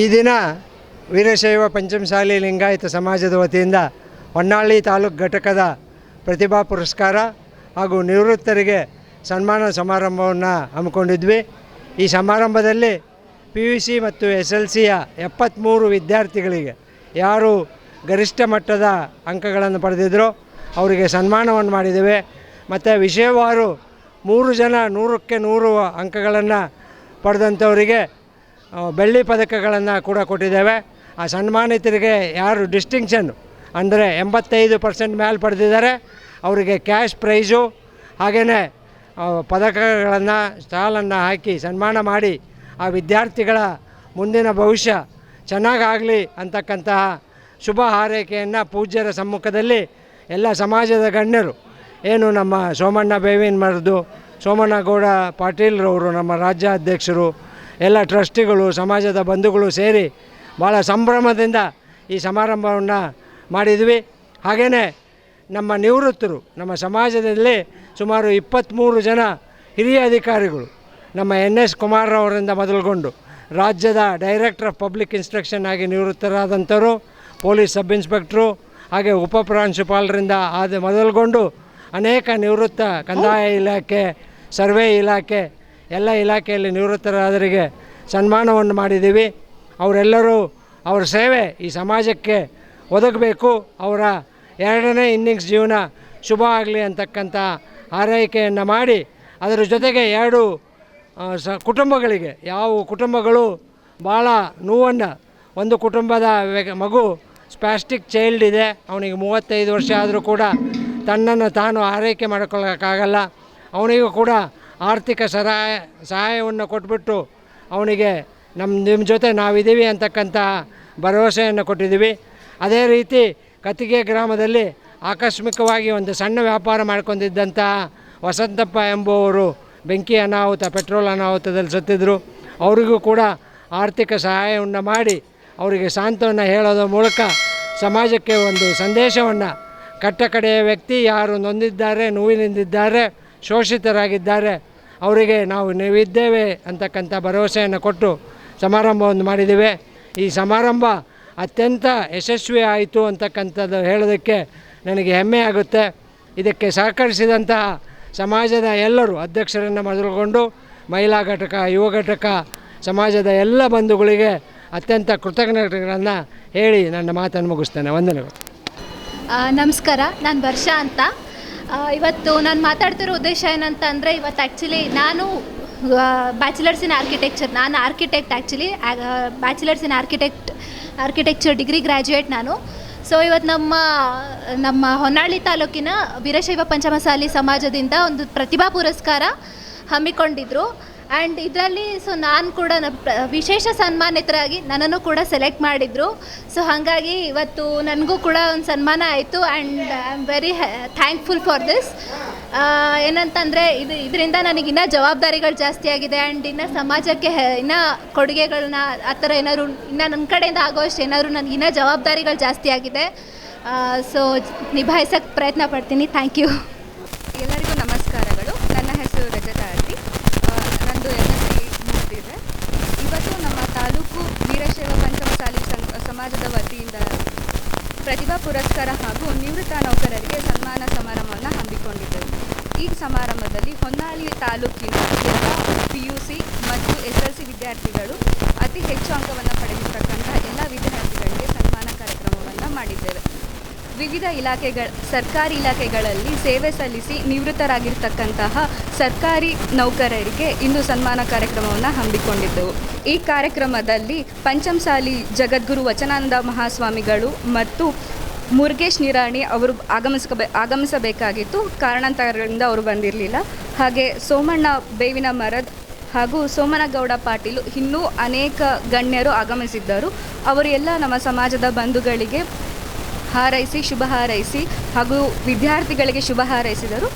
ಈ ದಿನ ವೀರಶೈವ ಪಂಚಮಸಾಲಿ ಲಿಂಗಾಯತ ಸಮಾಜದ ವತಿಯಿಂದ ಹೊನ್ನಾಳಿ ತಾಲೂಕು ಘಟಕದ ಪ್ರತಿಭಾ ಪುರಸ್ಕಾರ ಹಾಗೂ ನಿವೃತ್ತರಿಗೆ ಸನ್ಮಾನ ಸಮಾರಂಭವನ್ನು ಹಮ್ಮಿಕೊಂಡಿದ್ವಿ. ಈ ಸಮಾರಂಭದಲ್ಲಿ ಪಿ ಯು ಸಿ ಮತ್ತು ಎಸ್ ಎಲ್ ಸಿಯ ಎಪ್ಪತ್ತ್ಮೂರು ವಿದ್ಯಾರ್ಥಿಗಳಿಗೆ ಯಾರು ಗರಿಷ್ಠ ಮಟ್ಟದ ಅಂಕಗಳನ್ನು ಪಡೆದಿದ್ದರೋ ಅವರಿಗೆ ಸನ್ಮಾನವನ್ನು ಮಾಡಿದ್ದೇವೆ. ಮತ್ತು ವಿಷಯವಾರು ಮೂರು ಜನ ನೂರಕ್ಕೆ ನೂರು ಅಂಕಗಳನ್ನು ಪಡೆದಂಥವರಿಗೆ ಬೆಳ್ಳಿ ಪದಕಗಳನ್ನು ಕೂಡ ಕೊಟ್ಟಿದ್ದೇವೆ. ಆ ಸನ್ಮಾನಿತರಿಗೆ ಯಾರು ಡಿಸ್ಟಿಂಕ್ಷನ್ ಅಂದರೆ ಎಂಬತ್ತೈದು ಪರ್ಸೆಂಟ್ ಮೇಲೆ ಪಡೆದಿದ್ದಾರೆ. ಅವರಿಗೆ ಕ್ಯಾಶ್ ಪ್ರೈಸು ಹಾಗೆಯೇ ಪದಕಗಳನ್ನು, ಸ್ಟಾಲನ್ನು ಹಾಕಿ ಸನ್ಮಾನ ಮಾಡಿ ಆ ವಿದ್ಯಾರ್ಥಿಗಳ ಮುಂದಿನ ಭವಿಷ್ಯ ಚೆನ್ನಾಗಾಗಲಿ ಅಂತಕ್ಕಂತಹ ಶುಭ ಹಾರೈಕೆಯನ್ನು ಪೂಜ್ಯರ ಸಮ್ಮುಖದಲ್ಲಿ ಎಲ್ಲ ಸಮಾಜದ ಗಣ್ಯರು, ಏನು ನಮ್ಮ ಸೋಮಣ್ಣ ಬೇವಿನ ಮರದು ಸೋಮಣ್ಣಗೌಡ ಪಾಟೀಲ್ರವರು, ನಮ್ಮ ರಾಜ್ಯಾಧ್ಯಕ್ಷರು ಎಲ್ಲ ಟ್ರಸ್ಟಿಗಳು, ಸಮಾಜದ ಬಂಧುಗಳು ಸೇರಿ ಭಾಳ ಸಂಭ್ರಮದಿಂದ ಈ ಸಮಾರಂಭವನ್ನು ಮಾಡಿದ್ವಿ. ಹಾಗೆಯೇ ನಮ್ಮ ನಿವೃತ್ತರು, ನಮ್ಮ ಸಮಾಜದಲ್ಲಿ ಸುಮಾರು ಇಪ್ಪತ್ತ್ಮೂರು ಜನ ಹಿರಿಯ ಅಧಿಕಾರಿಗಳು, ನಮ್ಮ ಎನ್ ಎಸ್ ಕುಮಾರ್ರವರಿಂದ ಮೊದಲುಗೊಂಡು ರಾಜ್ಯದ ಡೈರೆಕ್ಟರ್ ಆಫ್ ಪಬ್ಲಿಕ್ ಇನ್ಸ್ಟ್ರಕ್ಷನ್ ಆಗಿ ನಿವೃತ್ತರಾದಂಥವರು, ಪೊಲೀಸ್ ಸಬ್ ಇನ್ಸ್ಪೆಕ್ಟ್ರು ಹಾಗೆ ಉಪ ಪ್ರಾಂಶುಪಾಲರಿಂದ ಆದ ಮೊದಲುಗೊಂಡು ಅನೇಕ ನಿವೃತ್ತ ಕಂದಾಯ ಇಲಾಖೆ, ಸರ್ವೆ ಇಲಾಖೆ ಎಲ್ಲ ಇಲಾಖೆಯಲ್ಲಿ ನಿವೃತ್ತರಾದರಿಗೆ ಸನ್ಮಾನವನ್ನು ಮಾಡಿದ್ದೀವಿ. ಅವರೆಲ್ಲರೂ ಅವರ ಸೇವೆ ಈ ಸಮಾಜಕ್ಕೆ ಒದಗಬೇಕು. ಅವರ ಎರಡನೇ ಇನ್ನಿಂಗ್ಸ್ ಜೀವನ ಶುಭ ಆಗಲಿ ಅಂತಕ್ಕಂಥ ಆರೈಕೆಯನ್ನು ಮಾಡಿ, ಅದರ ಜೊತೆಗೆ ಎರಡು ಸ, ಕುಟುಂಬಗಳಿಗೆ, ಯಾವ ಕುಟುಂಬಗಳು ಭಾಳ ನೋವನ್ನು, ಒಂದು ಕುಟುಂಬದ ಮಗು ಸ್ಪ್ಯಾಸ್ಟಿಕ್ ಚೈಲ್ಡ್ ಇದೆ, ಅವನಿಗೆ ಮೂವತ್ತೈದು ವರ್ಷ ಆದರೂ ಕೂಡ ತನ್ನನ್ನು ತಾನು ಆರೈಕೆ ಮಾಡ್ಕೊಳ್ಳೋಕ್ಕಾಗಲ್ಲ ಅವನಿಗೂ ಕೂಡ ಆರ್ಥಿಕ ಸಹಾಯ ಸಹಾಯವನ್ನು ಕೊಟ್ಬಿಟ್ಟು ಅವನಿಗೆ ನಮ್ಮ ನಿಮ್ಮ ಜೊತೆ ನಾವಿದ್ದೀವಿ ಅಂತಕ್ಕಂಥ ಭರವಸೆಯನ್ನು ಕೊಟ್ಟಿದ್ದೀವಿ. ಅದೇ ರೀತಿ ಕತಿಗೆ ಗ್ರಾಮದಲ್ಲಿ ಆಕಸ್ಮಿಕವಾಗಿ ಒಂದು ಸಣ್ಣ ವ್ಯಾಪಾರ ಮಾಡ್ಕೊಂಡಿದ್ದಂಥ ವಸಂತಪ್ಪ ಎಂಬುವರು ಬೆಂಕಿ ಅನಾಹುತ, ಪೆಟ್ರೋಲ್ ಅನಾಹುತದಲ್ಲಿ ಸತ್ತಿದ್ದರು ಅವರಿಗೂ ಕೂಡ ಆರ್ಥಿಕ ಸಹಾಯವನ್ನು ಮಾಡಿ ಅವರಿಗೆ ಸಾಂತ್ವನ ಹೇಳೋದ್ರ ಮೂಲಕ ಸಮಾಜಕ್ಕೆ ಒಂದು ಸಂದೇಶವನ್ನು ಕಟ್ಟಕಡೆಯ ವ್ಯಕ್ತಿ ಯಾರು ನೊಂದಿದ್ದಾರೆ, ನೋವಿನಿಂದಿದ್ದಾರೆ, ಶೋಷಿತರಾಗಿದ್ದಾರೆ ಅವರಿಗೆ ನಾವು ನೀವಿದ್ದೇವೆ ಅಂತಕ್ಕಂಥ ಭರವಸೆಯನ್ನು ಕೊಟ್ಟು ಸಮಾರಂಭವನ್ನು ಮಾಡಿದ್ದೇವೆ. ಈ ಸಮಾರಂಭ ಅತ್ಯಂತ ಯಶಸ್ವಿ ಆಯಿತು ಅಂತಕ್ಕಂಥದ್ದು ಹೇಳೋದಕ್ಕೆ ನನಗೆ ಹೆಮ್ಮೆ ಆಗುತ್ತೆ. ಇದಕ್ಕೆ ಸಹಕರಿಸಿದಂತಹ ಸಮಾಜದ ಎಲ್ಲರೂ ಅಧ್ಯಕ್ಷರನ್ನು ಮೊದಲುಗೊಂಡು, ಮಹಿಳಾ ಘಟಕ, ಯುವ ಘಟಕ, ಸಮಾಜದ ಎಲ್ಲ ಬಂಧುಗಳಿಗೆ ಅತ್ಯಂತ ಕೃತಜ್ಞತೆಗಳನ್ನು ಹೇಳಿ ನನ್ನ ಮಾತನ್ನು ಮುಗಿಸ್ತೇನೆ. ವಂದನೆಗಳು. ನಮಸ್ಕಾರ. ನಾನು ವರ್ಷ ಅಂತ. ಇವತ್ತು ನಾನು ಮಾತಾಡ್ತಿರೋ ಉದ್ದೇಶ ಏನಂತ ಅಂದರೆ ಇವತ್ತು ಆ್ಯಕ್ಚುಲಿ ನಾನು ಬ್ಯಾಚುಲರ್ಸ್ ಇನ್ ಆರ್ಕಿಟೆಕ್ಚರ್ ನಾನು architect actually bachelors in architect architecture degree graduate ನಾನು. ಸೊ ಇವತ್ತು ನಮ್ಮ ನಮ್ಮ ಹೊನ್ನಾಳಿ ತಾಲೂಕಿನ ವೀರಶೈವ ಪಂಚಮಸಾಲಿ ಸಮಾಜದಿಂದ ಒಂದು ಪ್ರತಿಭಾ ಪುರಸ್ಕಾರ ಹಮ್ಮಿಕೊಂಡಿದ್ರು. ಆ್ಯಂಡ್ ಇದರಲ್ಲಿ ಸೊ ನಾನು ಕೂಡ ವಿಶೇಷ ಸನ್ಮಾನಿತರಾಗಿ ನನ್ನನ್ನು ಕೂಡ ಸೆಲೆಕ್ಟ್ ಮಾಡಿದರು. ಸೊ ಹಾಗಾಗಿ ಇವತ್ತು ನನಗೂ ಕೂಡ ಒಂದು ಸನ್ಮಾನ ಆಯಿತು and I am very thankful for this ಏನಂತಂದರೆ ಇದು, ಇದರಿಂದ ನನಗೆ ಇನ್ನೂ ಜವಾಬ್ದಾರಿಗಳು ಜಾಸ್ತಿ ಆಗಿದೆ ಆ್ಯಂಡ್ ಇನ್ನು ಸಮಾಜಕ್ಕೆ ಇನ್ನೂ ಕೊಡುಗೆಗಳನ್ನ ಆ ಥರ ಏನಾದ್ರು, ಇನ್ನು ನನ್ನ ಕಡೆಯಿಂದ ಆಗೋಷ್ಟು ಏನಾದರೂ ನನಗೆ ಇನ್ನೂ ಜವಾಬ್ದಾರಿಗಳು ಜಾಸ್ತಿ ಆಗಿದೆ. ಸೊ ನಿಭಾಯಿಸೋಕ್ಕೆ ಪ್ರಯತ್ನ ಪಡ್ತೀನಿ. ಥ್ಯಾಂಕ್ ಯು ಎಲ್ಲರಿಗೂ ನಮಸ್ಕಾರಗಳು. ನನ್ನ ಹೆಸರು ರಜತ ಅರ್ತಿ ಆ, ನಂದು ಎಂ ಎಸ್ ಸಿ ಮುಗಿದಿದೆ ಇವತ್ತು ನಮ್ಮ ತಾಲೂಕು ವೀರಶೈವ ಪಂಚಮಸಾಲಿ ಸಂಘ ಸಮಾಜದ ವತಿಯಿಂದ ಪ್ರತಿಭಾ ಪುರಸ್ಕಾರ ಹಾಗೂ ನಿವೃತ್ತ ನೌಕರರಿಗೆ ಸನ್ಮಾನ ಸಮಾರಂಭವನ್ನು ಹಮ್ಮಿಕೊಂಡಿದ್ದರು. ಈ ಸಮಾರಂಭದಲ್ಲಿ ಹೊನ್ನಾಳಿ ತಾಲೂಕಿನ ಪಿ ಯು ಸಿ ಮತ್ತು ಎಸ್ ಎಲ್ ಸಿ ವಿದ್ಯಾರ್ಥಿಗಳು ಅತಿ ಹೆಚ್ಚು ಅಂಕವನ್ನು ಪಡೆದಿರತಕ್ಕಂಥ ಎಲ್ಲ ವಿದ್ಯಾರ್ಥಿಗಳಿಗೆ ಸನ್ಮಾನ ಕಾರ್ಯಕ್ರಮವನ್ನು ಮಾಡಿದ್ದೇವೆ ವಿವಿಧ ಇಲಾಖೆಗಳ, ಸರ್ಕಾರಿ ಇಲಾಖೆಗಳಲ್ಲಿ ಸೇವೆ ಸಲ್ಲಿಸಿ ನಿವೃತ್ತರಾಗಿರ್ತಕ್ಕಂತಹ ಸರ್ಕಾರಿ ನೌಕರರಿಗೆ ಇಂದು ಸನ್ಮಾನ ಕಾರ್ಯಕ್ರಮವನ್ನು ಹಮ್ಮಿಕೊಂಡಿದ್ದೆವು. ಈ ಕಾರ್ಯಕ್ರಮದಲ್ಲಿ ಪಂಚಮಸಾಲಿ ಜಗದ್ಗುರು ವಚನಾನಂದ ಮಹಾಸ್ವಾಮಿಗಳು ಮತ್ತು ಮುರುಗೇಶ್ ನಿರಾಣಿ ಅವರು ಆಗಮಿಸಬೇ ಆಗಮಿಸಬೇಕಾಗಿತ್ತು. ಕಾರಣಾಂತರಗಳಿಂದ ಅವರು ಬಂದಿರಲಿಲ್ಲ. ಹಾಗೆ ಸೋಮಣ್ಣ ಬೇವಿನ ಮರದ್ ಹಾಗೂ ಸೋಮನಗೌಡ ಪಾಟೀಲು ಇನ್ನೂ ಅನೇಕ ಗಣ್ಯರು ಆಗಮಿಸಿದ್ದರು. ಅವರು ಎಲ್ಲ ನಮ್ಮ ಸಮಾಜದ ಬಂಧುಗಳಿಗೆ ಹಾರೈಸಿ ಶುಭ ಹಾರೈಸಿ ಹಾಗೂ ವಿದ್ಯಾರ್ಥಿಗಳಿಗೆ ಶುಭ ಹಾರೈಸಿದರು.